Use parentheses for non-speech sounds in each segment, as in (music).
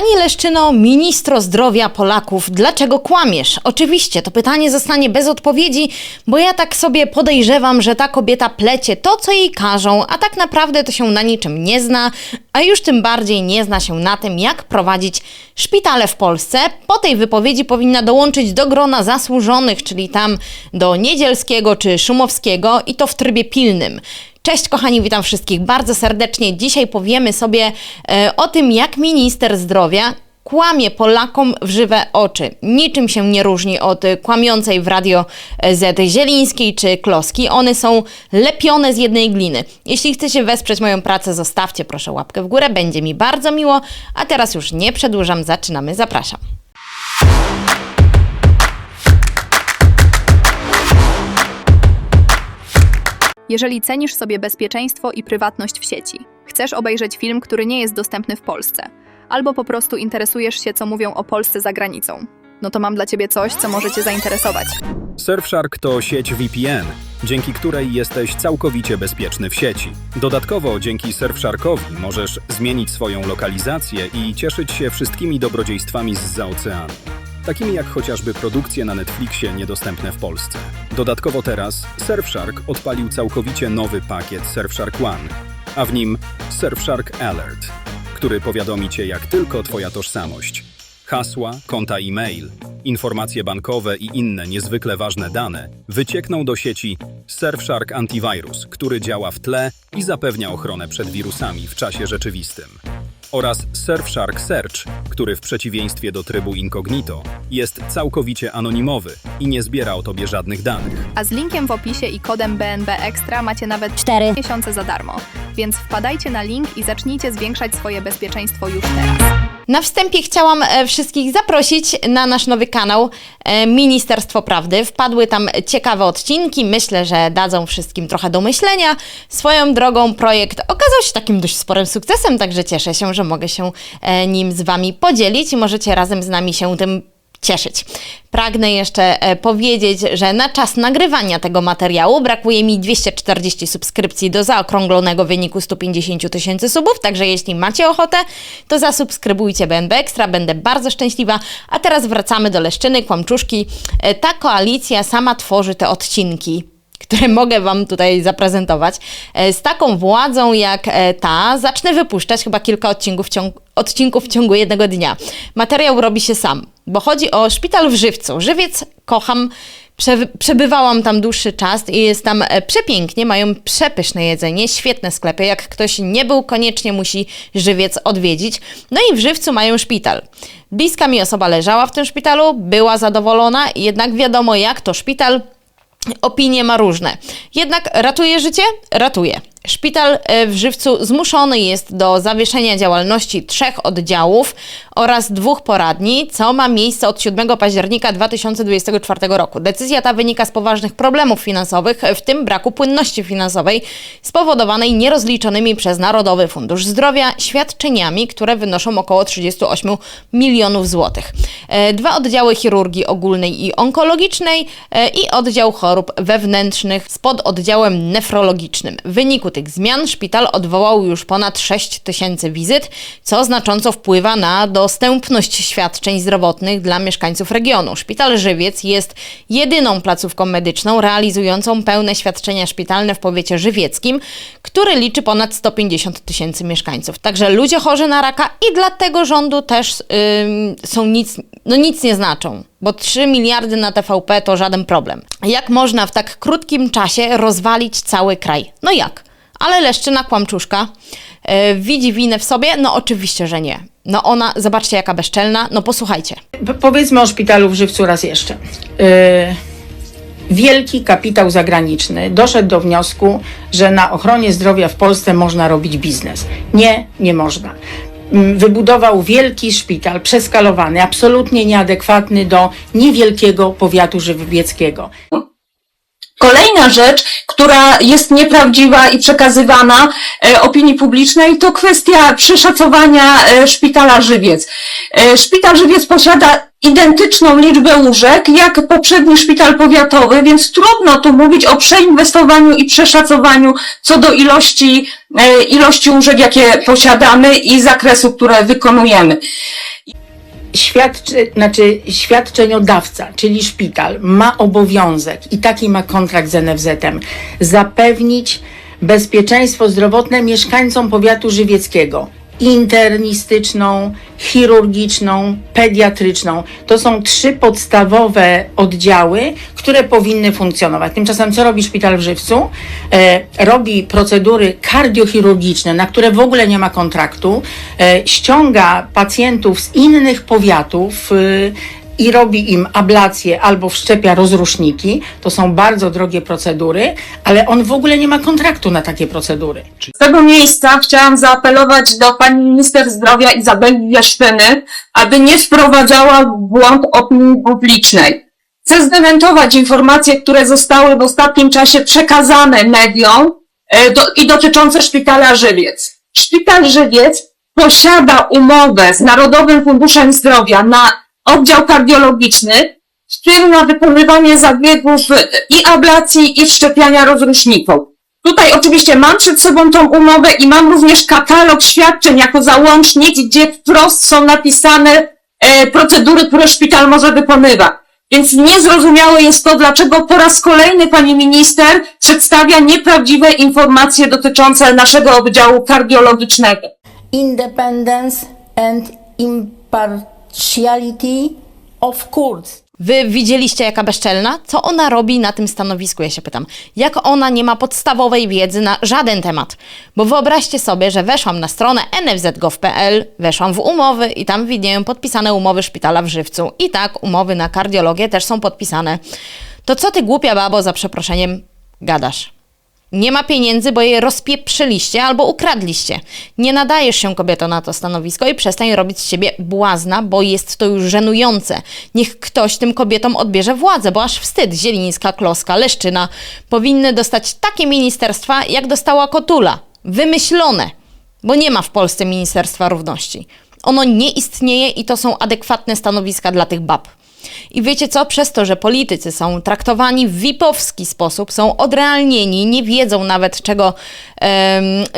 Pani Leszczyno, ministro zdrowia Polaków, dlaczego kłamiesz? Oczywiście, to pytanie zostanie bez odpowiedzi, bo ja tak sobie podejrzewam, że ta kobieta plecie to, co jej każą, a tak naprawdę to się na niczym nie zna, a już tym bardziej nie zna się na tym, jak prowadzić szpitale w Polsce. Po tej wypowiedzi powinna dołączyć do grona zasłużonych, czyli tam do Niedzielskiego czy Szumowskiego i to w trybie pilnym. Cześć kochani, witam wszystkich bardzo serdecznie. Dzisiaj powiemy sobie e, o tym, jak minister zdrowia kłamie Polakom w żywe oczy. Niczym się nie różni od e, kłamiącej w Radio Z Zielińskiej czy Kloski. One są lepione z jednej gliny. Jeśli chcecie wesprzeć moją pracę, zostawcie proszę łapkę w górę, będzie mi bardzo miło. A teraz już nie przedłużam, zaczynamy, zapraszam. Jeżeli cenisz sobie bezpieczeństwo i prywatność w sieci, chcesz obejrzeć film, który nie jest dostępny w Polsce, albo po prostu interesujesz się, co mówią o Polsce za granicą, no to mam dla Ciebie coś, co może Cię zainteresować. Surfshark to sieć VPN, dzięki której jesteś całkowicie bezpieczny w sieci. Dodatkowo dzięki Surfsharkowi możesz zmienić swoją lokalizację i cieszyć się wszystkimi dobrodziejstwami z oceanu. Takimi jak chociażby produkcje na Netflixie niedostępne w Polsce. Dodatkowo teraz Surfshark odpalił całkowicie nowy pakiet Surfshark One, a w nim Surfshark Alert, który powiadomi Cię jak tylko Twoja tożsamość. Hasła, konta e-mail, informacje bankowe i inne niezwykle ważne dane wyciekną do sieci Surfshark Antivirus, który działa w tle i zapewnia ochronę przed wirusami w czasie rzeczywistym. Oraz Surfshark Search, który w przeciwieństwie do trybu incognito jest całkowicie anonimowy i nie zbiera o tobie żadnych danych. A z linkiem w opisie i kodem BNB Extra macie nawet 4. miesiące za darmo. Więc wpadajcie na link i zacznijcie zwiększać swoje bezpieczeństwo już teraz. Na wstępie chciałam e, wszystkich zaprosić na nasz nowy kanał e, Ministerstwo Prawdy. Wpadły tam ciekawe odcinki, myślę, że dadzą wszystkim trochę do myślenia. Swoją drogą projekt okazał się takim dość sporym sukcesem, także cieszę się, że mogę się e, nim z Wami podzielić i możecie razem z nami się tym cieszyć. Pragnę jeszcze e, powiedzieć, że na czas nagrywania tego materiału brakuje mi 240 subskrypcji do zaokrąglonego wyniku 150 tysięcy subów, także jeśli macie ochotę, to zasubskrybujcie BNB Extra, będę bardzo szczęśliwa. A teraz wracamy do Leszczyny, Kłamczuszki. E, Ta koalicja sama tworzy te odcinki które (laughs) mogę Wam tutaj zaprezentować. E, Z taką władzą jak e, ta zacznę wypuszczać chyba kilka odcinków w, ciągu, odcinków w ciągu jednego dnia. Materiał robi się sam, bo chodzi o szpital w Żywcu. Żywiec kocham, prze, przebywałam tam dłuższy czas i jest tam e, przepięknie, mają przepyszne jedzenie, świetne sklepy. Jak ktoś nie był, koniecznie musi Żywiec odwiedzić. No i w Żywcu mają szpital. Bliska mi osoba leżała w tym szpitalu, była zadowolona, jednak wiadomo jak to szpital Opinie ma różne. Jednak ratuje życie? Ratuje. Szpital e, w Żywcu zmuszony jest do zawieszenia działalności trzech oddziałów oraz dwóch poradni, co ma miejsce od 7 października 2024 roku. Decyzja ta wynika z poważnych problemów finansowych, w tym braku płynności finansowej spowodowanej nierozliczonymi przez Narodowy Fundusz Zdrowia świadczeniami, które wynoszą około 38 milionów złotych. E, Dwa oddziały chirurgii ogólnej i onkologicznej e, i oddział chorób wewnętrznych z pododdziałem nefrologicznym. W wyniku tych zmian szpital odwołał już ponad 6 tysięcy wizyt, co znacząco wpływa na dostępność świadczeń zdrowotnych dla mieszkańców regionu. Szpital Żywiec jest jedyną placówką medyczną realizującą pełne świadczenia szpitalne w powiecie żywieckim, który liczy ponad 150 tysięcy mieszkańców. Także ludzie chorzy na raka i dla tego rządu też ym, są nic, no nic nie znaczą bo 3 miliardy na TVP to żaden problem. Jak można w tak krótkim czasie rozwalić cały kraj? No jak? Ale Leszczyna Kłamczuszka yy, widzi winę w sobie? No oczywiście, że nie. No ona, zobaczcie jaka bezczelna, no posłuchajcie. P- Powiedzmy o szpitalu w Żywcu raz jeszcze. Yy, wielki kapitał zagraniczny doszedł do wniosku, że na ochronie zdrowia w Polsce można robić biznes. Nie, nie można. Wybudował wielki szpital, przeskalowany, absolutnie nieadekwatny do niewielkiego powiatu żywieckiego. Kolejna rzecz, która jest nieprawdziwa i przekazywana e, opinii publicznej, to kwestia przeszacowania e, szpitala Żywiec. E, szpital Żywiec posiada identyczną liczbę łóżek jak poprzedni szpital powiatowy, więc trudno tu mówić o przeinwestowaniu i przeszacowaniu co do ilości, ilości łóżek, jakie posiadamy i zakresu, które wykonujemy. Świadczy, znaczy świadczeniodawca, czyli szpital, ma obowiązek i taki ma kontrakt z NFZ-em zapewnić bezpieczeństwo zdrowotne mieszkańcom powiatu żywieckiego. Internistyczną, chirurgiczną, pediatryczną. To są trzy podstawowe oddziały, które powinny funkcjonować. Tymczasem co robi szpital w Żywcu? E, robi procedury kardiochirurgiczne, na które w ogóle nie ma kontraktu, e, ściąga pacjentów z innych powiatów, e, i robi im ablację albo wszczepia rozruszniki. To są bardzo drogie procedury, ale on w ogóle nie ma kontraktu na takie procedury. Z tego miejsca chciałam zaapelować do pani minister zdrowia Izabeli Jaszczyny, aby nie wprowadzała w błąd opinii publicznej. Chcę zdementować informacje, które zostały w ostatnim czasie przekazane mediom e, do, i dotyczące szpitala Żywiec. Szpital Żywiec posiada umowę z Narodowym Funduszem Zdrowia na oddział kardiologiczny, w tym na wykonywanie zabiegów i ablacji, i wszczepiania rozruszników. Tutaj oczywiście mam przed sobą tą umowę i mam również katalog świadczeń jako załącznik, gdzie wprost są napisane e, procedury, które szpital może wykonywać. Więc niezrozumiałe jest to, dlaczego po raz kolejny pani minister przedstawia nieprawdziwe informacje dotyczące naszego oddziału kardiologicznego. independence and impartiality of courts. Wy widzieliście, jaka bezczelna? Co ona robi na tym stanowisku, ja się pytam. Jak ona nie ma podstawowej wiedzy na żaden temat? Bo wyobraźcie sobie, że weszłam na stronę nfz.gov.pl, weszłam w umowy i tam widnieją podpisane umowy szpitala w Żywcu. I tak, umowy na kardiologię też są podpisane. To co ty, głupia babo, za przeproszeniem, gadasz? Nie ma pieniędzy, bo je rozpieprzyliście albo ukradliście. Nie nadajesz się kobieto na to stanowisko i przestań robić z siebie błazna, bo jest to już żenujące. Niech ktoś tym kobietom odbierze władzę, bo aż wstyd. Zielińska, Kloska, Leszczyna powinny dostać takie ministerstwa, jak dostała Kotula. Wymyślone. Bo nie ma w Polsce Ministerstwa Równości. Ono nie istnieje i to są adekwatne stanowiska dla tych bab. I wiecie co? Przez to, że politycy są traktowani w VIP-owski sposób, są odrealnieni, nie wiedzą nawet czego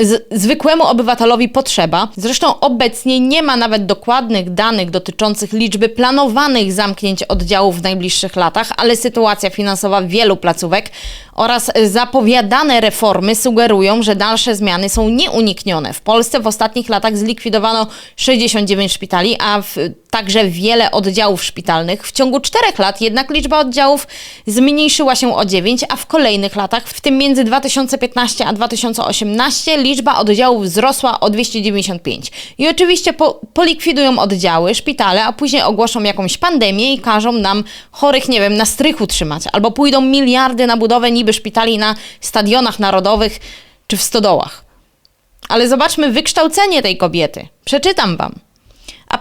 z, zwykłemu obywatelowi potrzeba. Zresztą obecnie nie ma nawet dokładnych danych dotyczących liczby planowanych zamknięć oddziałów w najbliższych latach, ale sytuacja finansowa wielu placówek oraz zapowiadane reformy sugerują, że dalsze zmiany są nieuniknione. W Polsce w ostatnich latach zlikwidowano 69 szpitali, a w, także wiele oddziałów szpitalnych. W ciągu czterech lat jednak liczba oddziałów zmniejszyła się o 9, a w kolejnych latach, w tym między 2015 a 2018, liczba oddziałów wzrosła o 295. I oczywiście po, polikwidują oddziały, szpitale, a później ogłoszą jakąś pandemię i każą nam chorych, nie wiem, na strychu trzymać. Albo pójdą miliardy na budowę niby szpitali na stadionach narodowych czy w stodołach. Ale zobaczmy wykształcenie tej kobiety. Przeczytam wam.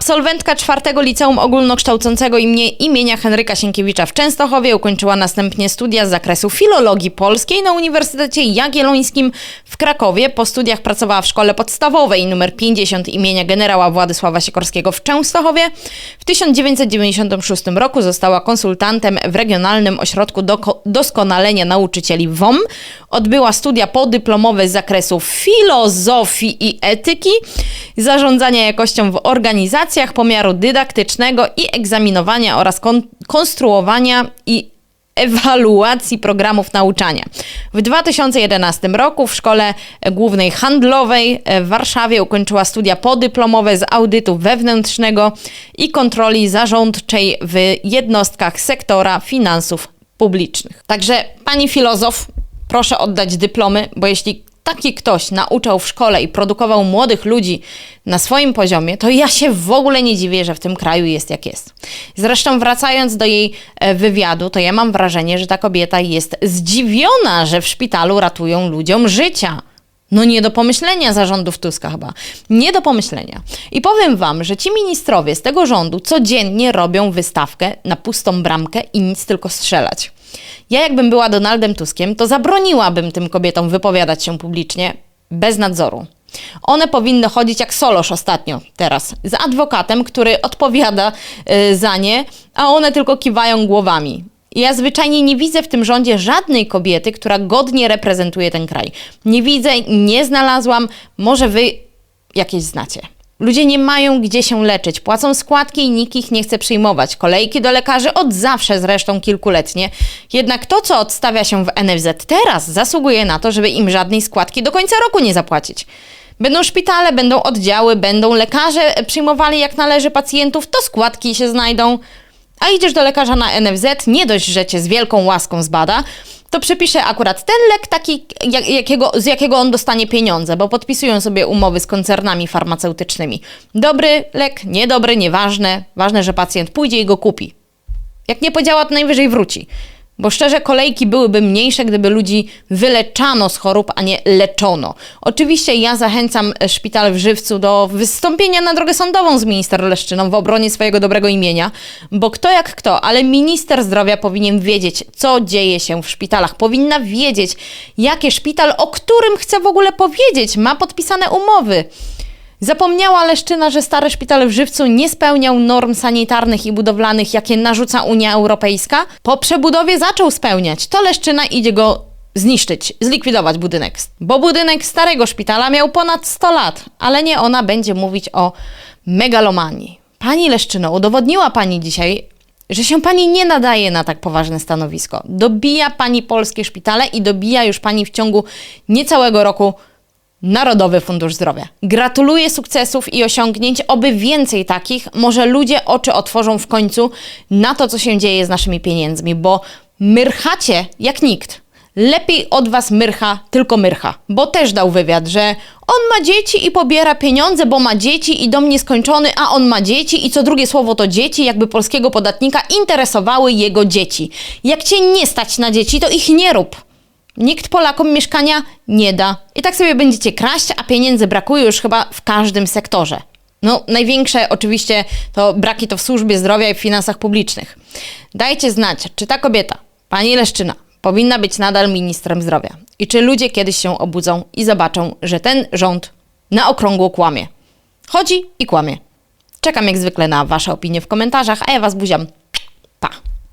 Absolwentka czwartego liceum ogólnokształcącego imienia Henryka Sienkiewicza w Częstochowie ukończyła następnie studia z zakresu filologii polskiej na Uniwersytecie Jagiellońskim w Krakowie. Po studiach pracowała w szkole podstawowej nr 50 imienia generała Władysława Sikorskiego w Częstochowie. W 1996 roku została konsultantem w Regionalnym Ośrodku Doskonalenia Nauczycieli WOM. Odbyła studia podyplomowe z zakresu filozofii i etyki, zarządzania jakością w organizacjach, pomiaru dydaktycznego i egzaminowania oraz kon- konstruowania i ewaluacji programów nauczania. W 2011 roku w Szkole Głównej Handlowej w Warszawie ukończyła studia podyplomowe z audytu wewnętrznego i kontroli zarządczej w jednostkach sektora finansów publicznych. Także pani filozof, proszę oddać dyplomy, bo jeśli taki ktoś nauczał w szkole i produkował młodych ludzi na swoim poziomie, to ja się w ogóle nie dziwię, że w tym kraju jest jak jest. Zresztą wracając do jej e, wywiadu, to ja mam wrażenie, że ta kobieta jest zdziwiona, że w szpitalu ratują ludziom życia. No nie do pomyślenia zarządów Tuska chyba. Nie do pomyślenia. I powiem wam, że ci ministrowie z tego rządu codziennie robią wystawkę na pustą bramkę i nic tylko strzelać. Ja jakbym była Donaldem Tuskiem, to zabroniłabym tym kobietom wypowiadać się publicznie bez nadzoru. One powinny chodzić jak Solosz ostatnio, teraz, z adwokatem, który odpowiada y, za nie, a one tylko kiwają głowami. Ja zwyczajnie nie widzę w tym rządzie żadnej kobiety, która godnie reprezentuje ten kraj. Nie widzę, nie znalazłam, może wy jakieś znacie. Ludzie nie mają gdzie się leczyć, płacą składki i nikt ich nie chce przyjmować. Kolejki do lekarzy od zawsze zresztą kilkuletnie. Jednak to, co odstawia się w NFZ teraz, zasługuje na to, żeby im żadnej składki do końca roku nie zapłacić. Będą szpitale, będą oddziały, będą lekarze przyjmowali jak należy pacjentów, to składki się znajdą. A idziesz do lekarza na NFZ, nie dość, że cię z wielką łaską zbada, to przepisze akurat ten lek taki, jak, jakiego, z jakiego on dostanie pieniądze, bo podpisują sobie umowy z koncernami farmaceutycznymi. Dobry lek, niedobry, nieważne. Ważne, że pacjent pójdzie i go kupi. Jak nie podziała, to najwyżej wróci. Bo szczerze, kolejki byłyby mniejsze, gdyby ludzi wyleczano z chorób, a nie leczono. Oczywiście ja zachęcam e, szpital w Żywcu do wystąpienia na drogę sądową z minister Leszczyną w obronie swojego dobrego imienia, bo kto jak kto, ale minister zdrowia powinien wiedzieć, co dzieje się w szpitalach. Powinna wiedzieć, jakie szpital, o którym chce w ogóle powiedzieć, ma podpisane umowy. Zapomniała Leszczyna, że stary szpital w Żywcu nie spełniał norm sanitarnych i budowlanych, jakie narzuca Unia Europejska? Po przebudowie zaczął spełniać. To Leszczyna idzie go zniszczyć, zlikwidować budynek. Bo budynek starego szpitala miał ponad 100 lat, ale nie ona będzie mówić o megalomanii. Pani Leszczyno, udowodniła Pani dzisiaj, że się Pani nie nadaje na tak poważne stanowisko. Dobija Pani polskie szpitale i dobija już Pani w ciągu niecałego roku Narodowy Fundusz Zdrowia. Gratuluję sukcesów i osiągnięć, oby więcej takich. Może ludzie oczy otworzą w końcu na to, co się dzieje z naszymi pieniędzmi, bo myrchacie jak nikt. Lepiej od was myrcha, tylko myrcha. Bo też dał wywiad, że on ma dzieci i pobiera pieniądze, bo ma dzieci i dom nieskończony, a on ma dzieci i co drugie słowo to dzieci, jakby polskiego podatnika interesowały jego dzieci. Jak cię nie stać na dzieci, to ich nie rób. Nikt Polakom mieszkania nie da. I tak sobie będziecie kraść, a pieniędzy brakuje już chyba w każdym sektorze. No, największe oczywiście to braki to w służbie zdrowia i w finansach publicznych. Dajcie znać, czy ta kobieta, pani Leszczyna, powinna być nadal ministrem zdrowia. I czy ludzie kiedyś się obudzą i zobaczą, że ten rząd na okrągło kłamie. Chodzi i kłamie. Czekam jak zwykle na Wasze opinie w komentarzach, a ja Was buziam.